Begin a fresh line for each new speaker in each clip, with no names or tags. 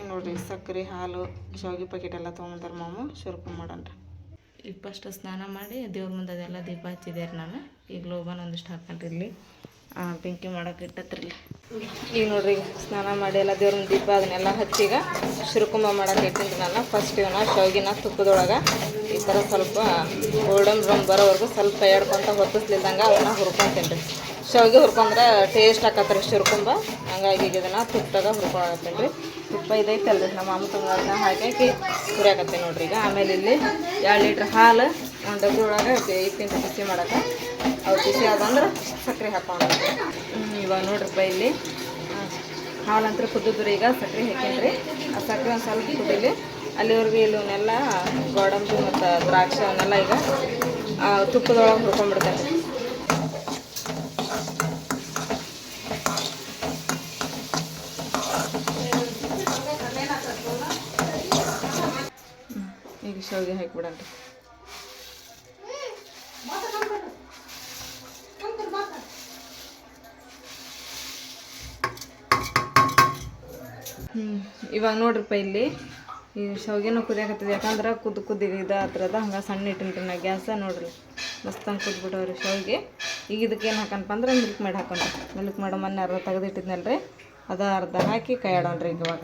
ಈಗ ನೋಡ್ರಿ, ಸಕ್ಕರೆ, ಹಾಲು ಶಾವಿಗೆ ಪ್ಯಾಕೆಟ್ ಎಲ್ಲ ತೊಗೊಂಬಂದಾರ ಮಾಮು ಶುರುಕು ಮಾಡೋಣ ಈಗ ಫಸ್ಟ್ ಸ್ನಾನ ಮಾಡಿ ದೇವ್ರ ಮುಂದೆ ಅದೆಲ್ಲ ದೀಪ ಹಚ್ಚಿದೆ ರೀ ನಾನು. ಈಗ ಲೋಬನ್ ಒಂದಿಷ್ಟು ಹಾಕೊಂಡ್ರಿ ಇಲ್ಲಿ. ಬೆಂಕಿ ಮಾಡೋಕೆ ಇಟ್ಟತ್ರಿ ಇಲ್ಲಿ. ಈಗ ನೋಡ್ರಿ ಸ್ನಾನ ಮಾಡಿ ಎಲ್ಲ ದೇವ್ರ ಮುಂದೆ ದೀಪ ಅದನ್ನೆಲ್ಲ ಹಚ್ಚಿ ಈಗ ಮಾಡೋಕೆ ಇಟ್ಟಿನಿ ನಾನು. ಫಸ್ಟ್ ಇವನ್ನ ಶಾವಿಗೆನ ತುಪ್ಪದೊಳಗೆ. ಥರ ಸ್ವಲ್ಪ ಗೋಲ್ಡನ್ ಬ್ರೌನ್ ಬರೋವರೆಗೂ ಸ್ವಲ್ಪ ಎಡ್ಕೊಂತ ಹೊತ್ತಿಸ್ಲಿಲ್ದಂಗೆ ಅವನ್ನ ಹುರ್ಕೊಂತೀನಿ ರೀ ಶಾವಿಗೆ ಹುರ್ಕೊಂಡ್ರೆ ಟೇಸ್ಟ್ ಆಕತ್ರಿ ಶಿರ್ಕೊಂಬ ಹಂಗಾಗಿ ಈಗ ಇದನ್ನು ತುಪ್ಪದಾಗ ಹುರ್ಕೊಳತ್ತೀನಿ ರೀ ತುಪ್ಪ ರೀ ನಮ್ಮ ಅಮ್ಮ ತುಂಬ ಹಾಕಿ ಹುರಿಯಾಕತ್ತೀನಿ ನೋಡ್ರಿ ಈಗ. ಆಮೇಲೆ ಇಲ್ಲಿ ಎರಡು ಲೀಟ್ರ್ ಹಾಲು, ಒಂದು ಡಬ್ಬಿ ಒಳಗೆ ಇಟ್ಟಿಂದ ಬಿಸಿ ಮಾಡಕ್ಕೆ ಅವು ಬಿಸಿ ಆದಂದ್ರೆ ಸಕ್ಕರೆ ಹಾಕೊಂಡು ಇವಾಗ ನೋಡ್ರಿಪ್ಪ ಇಲ್ಲಿ. ಹಾಲಂತ್ರ ಕುದ್ದಿದ್ರಿ ಈಗ ಸಕ್ಕರೆ ಹಾಕೀನಿ ಆ ಸಕ್ಕರೆ ಒಂದು ಸ್ವಲ್ಪ ಕುದೀಲಿ ಅಲ್ಲಿವರೆಗೆ ಇವನ್ನೆಲ್ಲ ಗೋಡಂಬಿ ಮತ್ತು ದ್ರಾಕ್ಷಿ ಅವನ್ನೆಲ್ಲ ಈಗ ತುಪ್ಪದೊಳಗೆ ಹುರ್ಕೊಂಡ್ಬಿಡ್ತೇನೆ. ಈಗ ಶಾವಿಗೆ ಹಾಕಿಬಿಡನ್ರಿ ಹ್ಞೂ ಇವಾಗ ನೋಡ್ರಿಪ್ಪ ಇಲ್ಲಿ. ಈ ಶಾವ್ಗೆನೂ ಕುದಿಯಾಕತ್ತದ. ಯಾಕಂದ್ರೆ ಕುದ್ದು ಕುದ್ದಿ ಇದು ಹತ್ರದ ಹಂಗೆ ಸಣ್ಣ ಇಟ್ಟಿನ್ರಿ ನಾ ಗ್ಯಾಸ ನೋಡ್ರಿ. ಮಸ್ತ್ ಹಂಗೆ ಕುದ್ಬಿಟ್ಟವ್ರಿ ಶಾವ್ಗೆ. ಈಗ ಇದಕ್ಕೆ ಏನು ಹಾಕನಪ್ಪ ಅಂದ್ರೆ ಮಿಲ್ಕ್ ಮೇಡ್ ಹಾಕೊಂಡ್ರಿ. ಮಿಲ್ಕ್ ಮೇಡ ಮೊನ್ನೆ ಅರ್ಧ ತೆಗೆದಿಟ್ಟಿದ್ನಲ್ಲ ರೀ ಅದು ಅರ್ಧ ಹಾಕಿ ಕೈ ಈಗ ಇವಾಗ.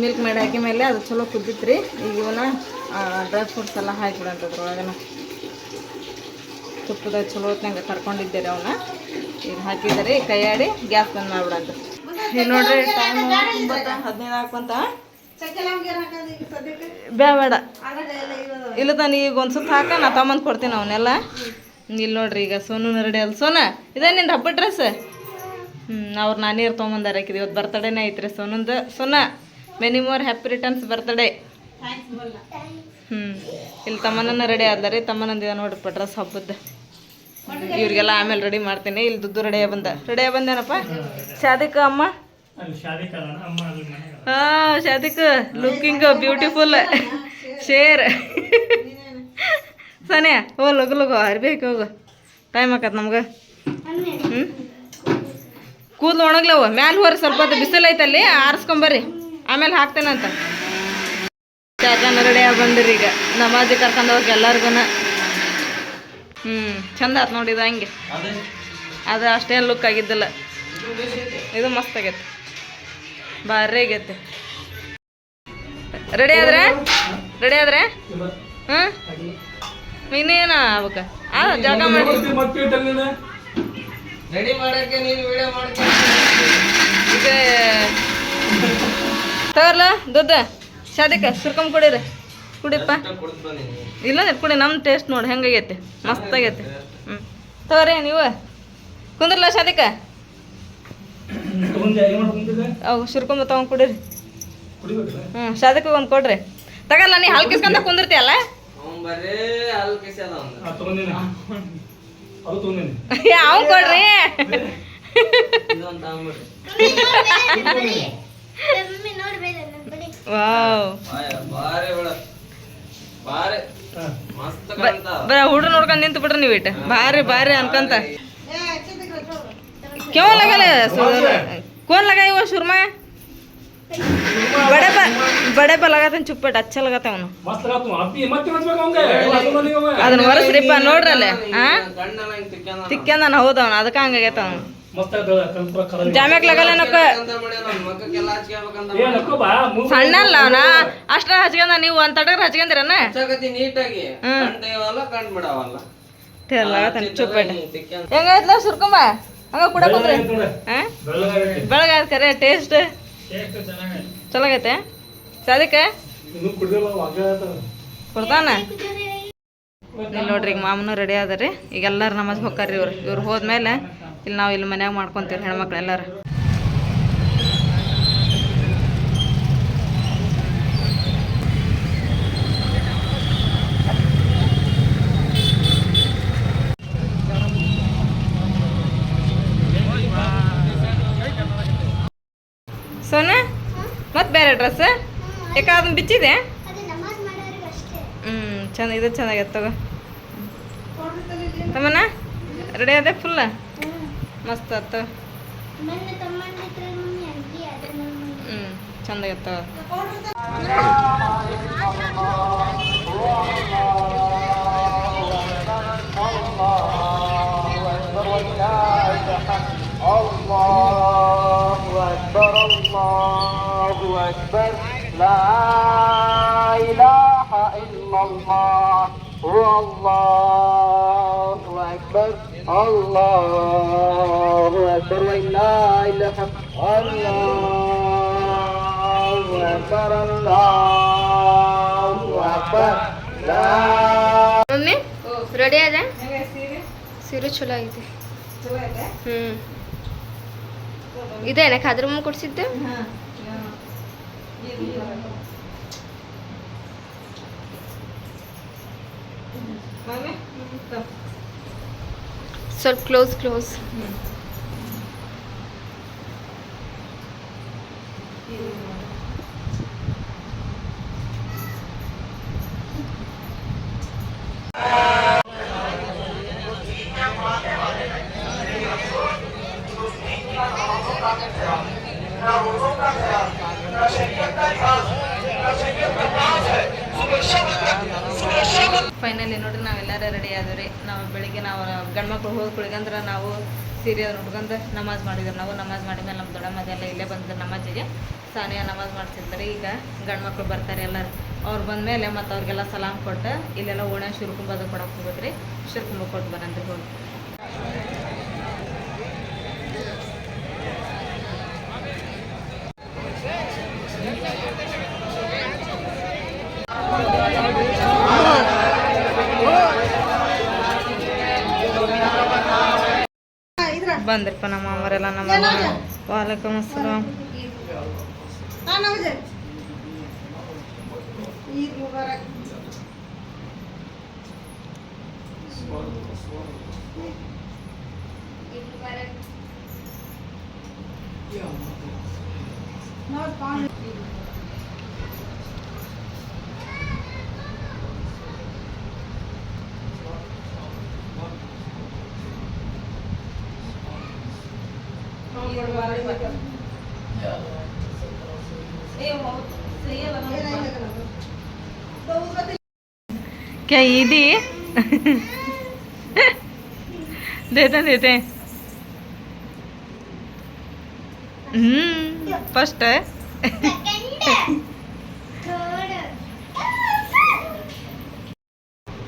ಮಿಲ್ಕ್ ಮೇಡ ಹಾಕಿ ಮೇಲೆ ಅದು ಚಲೋ ಕುದ್ದಿತ್ತು ರೀ ಈಗ ಇವನ್ನ ಡ್ರೈ ಫ್ರೂಟ್ಸ್ ಎಲ್ಲ ಹಾಕಿಬಿಡಂತ ಅದ್ರೊಳಗನ ತುಪ್ಪದ ಚಲೋ ಹೊತ್ನಾಗ ಕರ್ಕೊಂಡಿದ್ದೆ ರೀ ಅವನ್ನ ಇದು ಹಾಕಿದ್ದಾರೆ ಕೈಯಾಡಿ ಗ್ಯಾಸ್ ಬಂದ್ ಮಾಡ್ಬಿಡಂತ. ನೋಡ್ರಿ ಟೈಮ್ ಹದಿನೈದು ಬೇಡ ಇಲ್ಲ ತಾನು, ಈಗ ಒಂದು ಸುತ್ತ ಹಾಕ, ನಾ ತಮ್ಮಂದು ಕೊಡ್ತೀನಿ ಅವನ್ನೆಲ್ಲ ಇಲ್ಲಿ ನೋಡ್ರಿ, ಈಗ ಸೋನು ರೆಡಿ ಅಲ್ಲಿ. ಸೋನ, ಇದೇ ನಿಂದು ಹಬ್ಬ ಡ್ರೆಸ್ ಹ್ಞೂ ಅವ್ರು ನಾನೇ ತೊಗೊಂಬಂದಾರ ಇವತ್ತು ಬರ್ತಡೇನೇ ಐತ್ರಿ ಸೋನಂದು. Sona many more happy returns birthday ಹ್ಞೂ ಇಲ್ಲಿ ತಮ್ಮನನ್ನ ರೆಡಿ ಆದ್ರಿ ತಮ್ಮನಂದಿದ ನೋಡ್ರಿಪ್ಪ ಡ್ರೆಸ್ ಹಬ್ಬದ್ದು ಇವ್ರಿಗೆಲ್ಲ ಆಮೇಲೆ ರೆಡಿ ಮಾಡ್ತೀನಿ. ಇಲ್ಲಿ ದುಡ್ಡು ರೆಡಿಯ ಬಂದ. ರೆಡಿಯ ಬಂದೇನಪ್ಪ? ಶಾದಿಕ ಅಮ್ಮ? ಹಾ ಶಾದಿಕ. ಲುಕಿಂಗ್ ಬ್ಯೂಟಿಫುಲ್ ಶೇರ್ ಸನಿಯ ಓ ಲಗು ಲಗು. ಅರ್ಬೇಕು ಹೋಗು. ಟೈಮ್ ಆಕತ್ ನಮ್ಗೆ. ಹ್ಞೂ ಕೂದಲು ಒಣಗ್ಲವ. ಮ್ಯಾಲೆ ಹೋರಿ ಸ್ವಲ್ಪ ಹೊತ್ತು. ಬಿಸಿಲು ಐತಲ್ಲಿ ಆರಿಸ್ಕೊಂಬರ್ರಿ ಆಮೇಲೆ ಹಾಕ್ತೇನಂತ. ಚಾಚಾನ ರೆಡಿ ಆಗಿ ಬಂದಿರಿ ಈಗ. ನಮಾಜಿ ಕರ್ಕೊಂಡು ಹೋಗಿ ಎಲ್ಲರಿಗೂ ಹ್ಞೂ ಚಂದ ಆತ್ ನೋಡಿದ ಹಂಗೆ. ಅದು ಅಷ್ಟೇ ಲುಕ್ ಆಗಿದ್ದಿಲ್ಲ. ಇದು ಮಸ್ತ್ ಆಗೈತೆ. ಭಾರಿ ಆಗೈತೆ. ರೆಡಿ ಆದ್ರೆ? ರೆಡಿ ಆದ್ರೆ? ಹ್ಞೂ ಇನ್ನೇನ ಆಗ್ಬೇಕ? ಆ ಜಾಗ ಮಾಡಿ.
ರೆಡಿ ಮಾಡಕ್ಕೆ ನೀನು ವಿಡಿಯೋ ಮಾಡ್ಕೊಂಡು
ತಗರ್ಲ? ದುಡ್ಡ? ಶಾದಿಕ ಸುರ್ಕಮ್ ಕುಡೀರಿ. ಕುಡಿಪ್ಪ. ಇಲ್ಲ ಕುಡಿ ನಮ್ಮ ಟೇಸ್ಟ್ ನೋಡಿ ಹೆಂಗಾಗೈತೆ ಮಸ್ತ್ ಆಗೈತೆ. ಹ್ಞೂ ತಗೋರಿ ನೀವು. ಕುಂದ್ರಲ್ಲ ಶಾದಿಕ ಅವು ಸುರ್ಕೊಂಬ ತಗೊಂಡು ಕುಡೀರಿ. ಹ್ಞೂ ಶಾದಕ್ಕೆ ಒಂದು ಕೊಡ್ರಿ. ತಗಲ್ಲ ನೀ ಕುಂದಿರ್ತೀಯಲ್ಲ?
ಯಾವ ಹಾಲು ಕಿಸಿ ಅದ ಅವ್ನ್ದು.
ಅವ್ನು ಕೊಡ್ರಿ. ವಾವ್
ಬಾಯ್, ಬಾರಿ ಬಿಡ ಬಾರಿ ಮಸ್ತ್ ಕಾಣ್ತಾವ
ಬರ ಹುಡ್ರು ನೋಡ್ಕೊಂಡು ನಿಂತು ಬಿಡ್ರಿ ನೀವು ಇಟ್ಟು ಭಾರಿ ಭಾರಿ ಅನ್ಕಂತ क्यों लगा ले कौन लगाई वो सुरमा बड़े पर बड़े पर लगाते हैं चुप्पट अच्छा लगाता है उन्हें
मस्त लगा तू आप भी मत मत में कहूंगे वासुना नहीं होगा
ಅದನ್ನ ಒರೆಸ್ರಿಪ್ಪ ನೋಡ್ರಲ್ಲೇ ಹಾ
ಕಣ್ಣೆಲ್ಲ ಹಿಂಗ್ ತಿಕ್ಕ್ಯಾನ ನಾವು.
ತಿಕ್ಕಂದ ಹೌದ ಅವ್ನು ಅದಕ್ಕೆ ಹಂಗಾಗೈತ ಅಷ್ಟ ಹಚ್ಕೊಂಡ ನೀವು ಒಂದ್ ತಟಕ
ಹಚ್ಕೊಂಡಿರನ ನೀಟಾಗಿ.
ಹೆಂಗಾಯ್ತಲ್ಲ ಸುರ್ಕುಂಬ? ಹಂಗ ಕೂಡ ಬೆಳಗಾದ ಕರೆ ಟೇಸ್ಟ್ ಚಲಾಗೈತೆ?
ಸದಕ್ಕೆ
ಕೊಡ್ತಾನ ನೋಡ್ರಿ ಈಗ ಮಾಮೂನು ರೆಡಿ ಆದ್ರಿ ಈಗ ಎಲ್ಲಾರು ನಮಾಜ್ ಹೋಗ್ತಾರ್ರಿ ಇವ್ರು. ಇವ್ರು ಹೋದ್ಮೇಲೆ ಇಲ್ಲಿ ನಾವು ಇಲ್ಲಿ ಮನ್ಯಾಗ ಮಾಡ್ಕೊಂತೀವಿ ಹೆಣ್ಮಕ್ಳು ಎಲ್ಲಾರು. ಸೋನ, ಮತ್ತೆ ಬೇರೆ ಡ್ರೆಸ್ ಯಾಕೆ ಅದನ್ನ ಬಿಚ್ಚಿದೆ ಹ್ಞೂ ಚಂದ, ಇದು ಚೆನ್ನಾಗೈತೆ ತಗೋ. ತಮ್ಮನ ರೆಡಿ ಅದೇ ಫುಲ್ಲ ಮಸ್ತ್ ಆತ ಹ್ಞೂ ಚಂದ ಆಗೈತೆ ತಗೋ
الله أكبر الله أكبر لا إله إلا الله والله أكبر الله أكبر ولا إله الله أكبر الله أكبر لا
ಮಮ್ಮಿ ರೆಡಿ ಅದ ಸೀರೆ ಚಲೋ ಐತಿ ಹ್ಞೂ ಇದೇನ ಖಾದ್ರ ಮುಂದೆ ಕೊಡ್ಸಿದ್ದು ಸ್ವಲ್ಪ ಕ್ಲೋಸ್ ಕ್ಲೋಸ್
ಆದ್ರಿ ನಾವು ಬೆಳಿಗ್ಗೆ ನಾವು ಗಂಡ್ಮಕ್ಳು ಹೋದ ಕುಳಿಗಂದ್ರೆ ನಾವು ಸೀರೆ ಉಟ್ಕೊಂಡು ನಮಾಜ್ ಮಾಡಿದ್ರು. ನಾವು ನಮಾಜ್ ಮಾಡಿದ್ಮೇಲೆ ನಮ್ಮ ದೊಡ್ಡಮ್ಮ ಎಲ್ಲ ಇಲ್ಲೇ ಬಂದ್ರು ನಮಾಜಿಗೆ ಸಾನಿಯಾ ನಮಾಜ್ ಮಾಡ್ತಿರ್ತಾರೆ. ಈಗ ಗಂಡ್ಮಕ್ಳು ಬರ್ತಾರೆ ಎಲ್ಲರೂ. ಅವ್ರು ಬಂದಮೇಲೆ ಮತ್ತು ಅವ್ರಿಗೆಲ್ಲ ಸಲಾಮ್ ಕೊಟ್ಟು ಇಲ್ಲೆಲ್ಲ ಓಣೆ ಶಿರ್ಕುಂಬದು ಕೊಡಕ್ಕೆ ಹೋಗೋದ್ರಿ ಶಿರ್ಕುಂಬ ಕೊಟ್ಟು ಬರಂದ್ರೆ ಹೋಗಿ. ಬಂದ್ರಪ್ಪ ನಮ್ಮ ಅಮ್ಮರೆಲ್ಲ ನಮ್ಮ ವಾಲಕಮ್ ಅಸ್ಸಲಾಮ್ क्या ईदी देते देते हम्म फर्स्ट है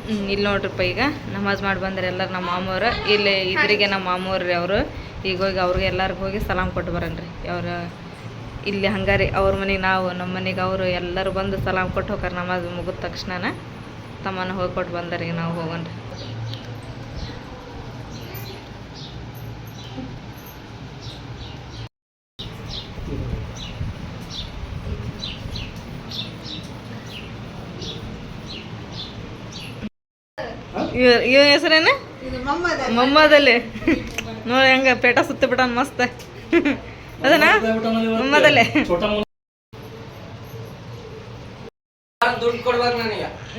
ಹ್ಮ್, ಇಲ್ಲಿ ನೋಡ್ರಿಪ್ಪ ಈಗ ನಮಾಜ್ ಮಾಡಿ ಬಂದ್ರೆ ಎಲ್ಲರೂ ನಮ್ಮ ಮಾಮೂರು ಇಲ್ಲಿ ಇದ್ರಿಗೆ ನಮ್ಮ ಮಾಮೂರ್ರಿ ಅವರು ಈಗ ಹೋಗಿ ಅವ್ರಿಗೆ ಎಲ್ಲರಿಗೂ ಹೋಗಿ ಸಲಾಮ್ ಕೊಟ್ಟು ಬರನ್ರಿ. ಅವ್ರ ಇಲ್ಲಿ ಹಂಗಾರಿ ಅವ್ರ ಮನೆಗೆ ನಾವು ನಮ್ಮ ಮನೆಗೆ ಅವರು ಎಲ್ಲರೂ ಬಂದು ಸಲಾಮ್ ಕೊಟ್ಟು ಹೋಗಾರ ನಮಾಜ್ ಮುಗಿದ ತಕ್ಷಣ ತಮ್ಮನ ಹೋಗಿ ಕೊಟ್ಟು ಬಂದರಿ ಈಗ ನಾವು ಹೋಗನ್ರಿ ಇವ ಇವ ಹೆಸರೇನ? ಮೊಮ್ಮದಲ್ಲಿ ನೋಡಿ ಹೆಂಗೆ ಪೇಟ ಸುತ್ತ ಬಿಟ್ಟಾನ ಮಸ್ತ್.
ಅದನ್ನೇ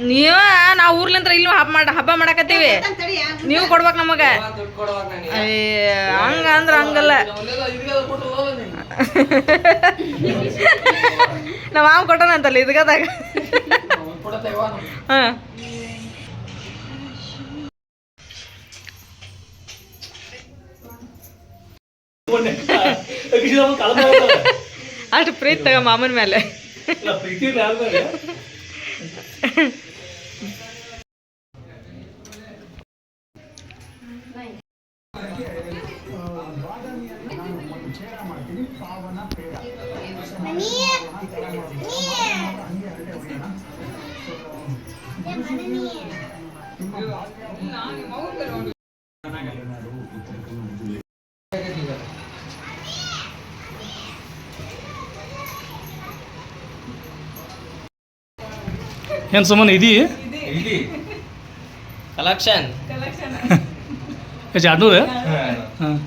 ನೀವ, ನಾವು ಊರ್ಲಿಂತ್ರ ಇಲ್ಲಿ ಹಬ್ಬ ಮಾಡ ಹಬ್ಬ ಮಾಡಕತ್ತೀವಿ. ನೀವು ಕೊಡ್ಬೇಕು ನಮಗ. ಹಂಗ ಅಂದ್ರ ಹಂಗಲ್ಲ. ನಾವ್ ಮಾವ ಕೊಟ್ಟನಂತಲ್ಲ ಇದ್ಗದಾಗ. ಹಾ. ಅಷ್ಟು ಪ್ರೀತಿ ತಗ ಮಾಮನ ಮೇಲೆ
ಇಲ್ಲ, ಪ್ರೀತಿ ಇಲ್ಲ ಯಾರ ಮೇಲೆ? ಏನ್ ಸುಮ್ಮನೆ ಇದೀ
ಕಲೆಕ್ಷನ್
ಎರಡ್ನೂರು ಹಾಂ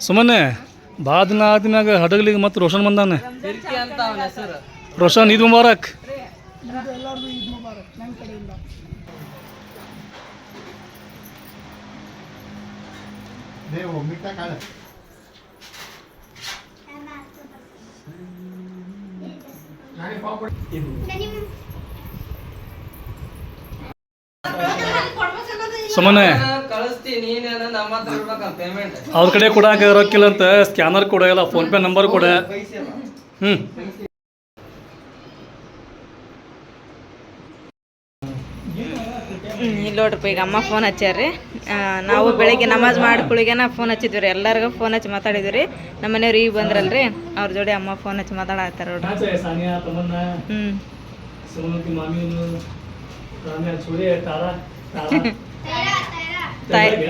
ಸುಮ್ಮನೆ ಭಾಳ ದಿನ ಆದ್ಮ್ಯಾಗ ಹಡಗಲಿಗೆ ಮತ್ತೆ ರೋಷನ್ ಬಂದಾನೆ
ರೋಷನ್ ಇದು ಅವನ ಹೆಸರು
ಮಿಟ್ಟ ಸುಮ್ಮನೆ
ಕಳಿಸ್ತೀನಿ ನೀನೇನ ನಮ್ಮ ಹತ್ರ ಪೇಮೆಂಟ್
ಅವ್ರ ಕಡೆ ಕೂಡ ರೊಕ್ಕಿಲ್ಲ ಅಂತ ಸ್ಕ್ಯಾನರ್ ಕೊಡಲ್ಲ ಫೋನ್ ಪೇ ನಂಬರ್ ಕೂಡ. ಹ್ಮ್.
ಇಲ್ಲಿ ನೋಡ್ರಿ ಈಗ ಅಮ್ಮ ಫೋನ್ ಹಚ್ಚಾರ್ರಿ ನಾವು ಬೆಳಗ್ಗೆ ನಮಾಜ್ ಮಾಡ್ಕೊಳಿಗೆನ ಫೋನ್ ಹಚ್ಚಿದ್ವಿ ರೀ. ಎಲ್ಲರಿಗೂ ಫೋನ್ ಹಚ್ಚಿ ಮಾತಾಡಿದ್ವಿ ರೀ. ನಮ್ಮ ಮನೆಯವ್ರು ಈಗ ಬಂದ್ರಲ್ರಿ. ಅವ್ರ ಜೋಡಿ ಅಮ್ಮ ಫೋನ್ ಹಚ್ಚಿ ಮಾತಾಡತ್ತಾರ ನೋಡ್ರಿ. ಹ್ಞೂ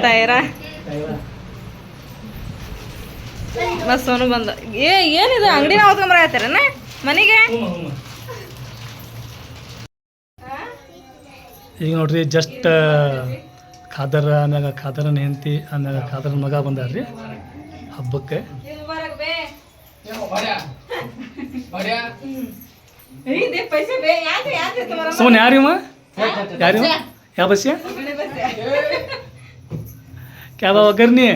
ತಾರಾ.
ಸೋನು ಬಂದ. ಏ ಏನಿದು? ಅಂಗಡಿನ ಓದ್ಕೊಂಬರತ್ತಾರನ ಮನೆಗೆ?
ಹ್ಞೂ ಹ್ಞೂ ಈಗ ನೋಡ್ರಿ ಜಸ್ಟ್ ಖಾದರ್ ಅನ್ನಾಗ ಖಾದರನ ಹೆಂಡತಿ ಅನ್ನಾಗ ಖಾದರನ ಮಗ ಬಂದಾರ್ರಿ. ಹಬ್ಬಕ್ಕೆ. ಸುಮ್ಮನೆ ಯಾರಿಮ್ಮ ಯಾರಿಮ್ಮ ಯಾವ ಬಸ್ಯ ಕ್ಯಾಬ ಒಗ್ಗರ್ನಿ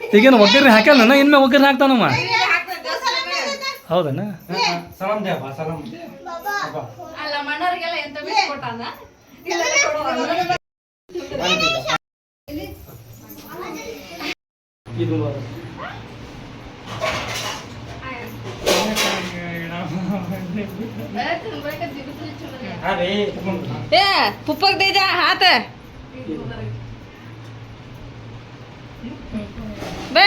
ಈಗೇನು ಒಗ್ಗರ್ನಿ ಹಾಕ್ಯಾನ? ಇನ್ಮೇಲೆ ಒಗ್ಗರ್ನಿ ಹಾಕ್ತಾನಮ್ಮ ಹೌದನ? ಸಲಾಂ
ದೇವ ಅಲ್ಲ ಮಣ್ಣರಿಗೆಲ್ಲ ಎಂತ ಪುಪ್ಪಕ್ ಹಾತ. ಬೇ.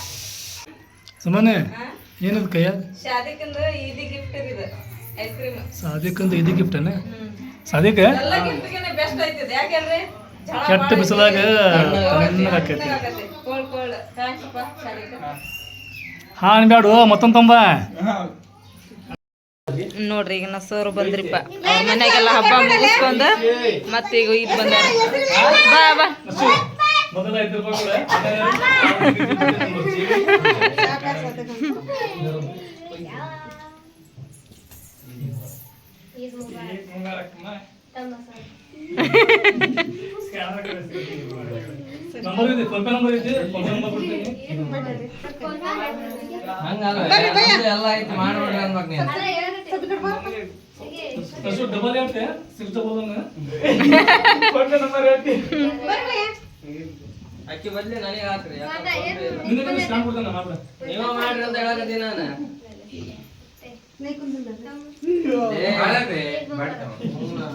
ಸುಮ್ಮನೆ ಏನದು ಕೈಯ?
ಶಾದಿಕಂದು ಇದು ಗಿಫ್ಟ್ ಇದು ಐಸ್ ಕ್ರೀಮ್
ಸಾದಿಕಂದು ಇದು ಗಿಫ್ಟನ ಸಾದಿಕ?
ಎಲ್ಲ ಗಿಫ್ಟ್ಗೆನೆ ಬೆಸ್ಟ್ ಐತಿದೆ ಯಾಕೆಂದ್ರೆ
ಕೆಟ್ಟ ಬಿಸಿಲಾಗ
ಹಾನ್ ಥ್ಯಾಂಕ್ಸ್ ಅಪ್ಪ ಶಾದಿಕ
ಹಾ. ಅನ್ಬೇಡು ಮತ್ತೊಂದು ತಂಬ.
ನೋಡ್ರಿ ಈಗ ನಾ ಸರ್ ಬಂದ್ರಿಪ್ಪ. ಅವ್ರ ಮನ್ಯಾಗೆಲ್ಲ ಹಬ್ಬ ಮುಗಿಸ್ಕೊಂಡು ಮತ್ತೆ ಈಗ ಇದು ಬಂದ. ಬಾ ಬಾ.
ಎಲ್ಲ ಐತಿ ಮಾಡ್ಬಿಡ್ರಿ ಅನ್ಬೇಕು ನೀನು
ಅಷ್ಟು ಡಬಲ್ ಹೇಳ್ತೆ ಸಿಕ್ಸ್ ಡಬಲ್ ನಂಬರ್ ಹೇಳ್ತಿ
ಅಕ್ಕಿ ಬದ್ಲಿ ನನಗೆ ಹಾಕ್ರಿ ನೀವ ಮಾಡ್ರಿ ಅಂತ ಹೇಳಕತ್ತಿ ನಾನು.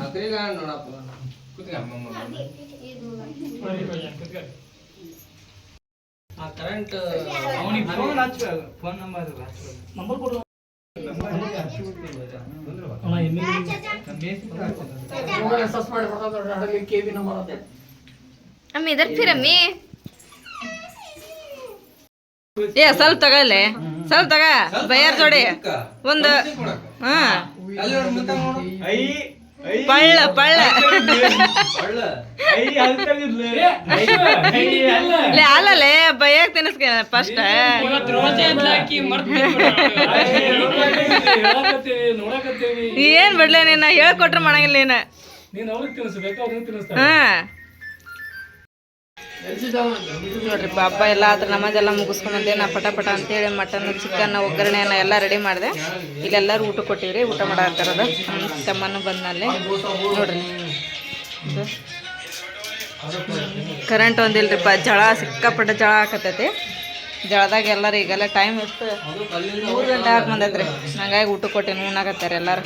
ಹತ್ರಿಗ ನೋಡಪ್ಪ. ಆ ಕರೆಂಟ್ ಅವನಿಗೆ ಫೋನ್ ಫೋನ್ ನಂಬರ್
ನಂಬರ್ ಕೊಡು. ಸಸ್ಪೆಂಡ್ ಮಾಡಿ
ಅದರಲ್ಲಿ ನಂಬರ್ అమ్మ ఇద్దరు ఫిరమ్మి
ಏ ಸ್ವಲ್ಪ ತಗೊಳ್ಳಿ ಸ್ವಲ್ಪ ತಗ. ಬೈಯರ್ ಜೋಡಿ. ಒಂದು ಹಾ. ಪಳ್ಳ ಪಳ್ಳ. ಅಲ್ಲಲ್ಲೇ ಬೈಯಾಗ ತಿನ್ನಿಸ್ಕ ಫಸ್ಟ್ ಏನ್ ಬಿಡ್ಲೇ ನೀನು? ಹೇಳ್ಕೊಟ್ರೆ ಮಾಡಂಗಿಲ್ಲ ನೀನು. ಹಾ. ನೋಡ್ರಿ ಹಬ್ಬ ಎಲ್ಲ ಆದ್ರೆ ನಮಾಜ್ ಎಲ್ಲ ಮುಗಿಸ್ಕೊಂಬಂದೆ ನಾ ಪಟ ಪಟ ಅಂತೇಳಿ ಮಟನ್ ಚಿಕನ್ ಒಗ್ಗರಣೆ ಎಲ್ಲ ರೆಡಿ ಮಾಡಿದೆ. ಇಲ್ಲೆಲ್ಲರೂ ಊಟ ಕೊಟ್ಟಿವ್ರಿ, ಊಟ ಮಾಡಾಕತ್ತಾರದ ತಮ್ಮನು ಬಂದ್ಮೇಲೆ ನೋಡ್ರಿ. ಕರೆಂಟ್ ಒಂದಿಲ್ರಿಪ್ಪ, ಜಳ ಸಿಕ್ಕಾಪಟ್ಟ ಜಳ ಹಾಕತೈತಿ ಜಳದಾಗ ಎಲ್ಲರೂ ಈಗೆಲ್ಲ ಟೈಮ್ ಎಷ್ಟು ಮೂರು ಗಂಟೆ ಹಾಕಿ ಬಂದೈತ್ರಿ. ಹಂಗಾಗಿ ಊಟ ಕೊಟ್ಟಿನಿ ಉಣ್ಣಾಕತ್ತಾರೆ ಎಲ್ಲರೂ.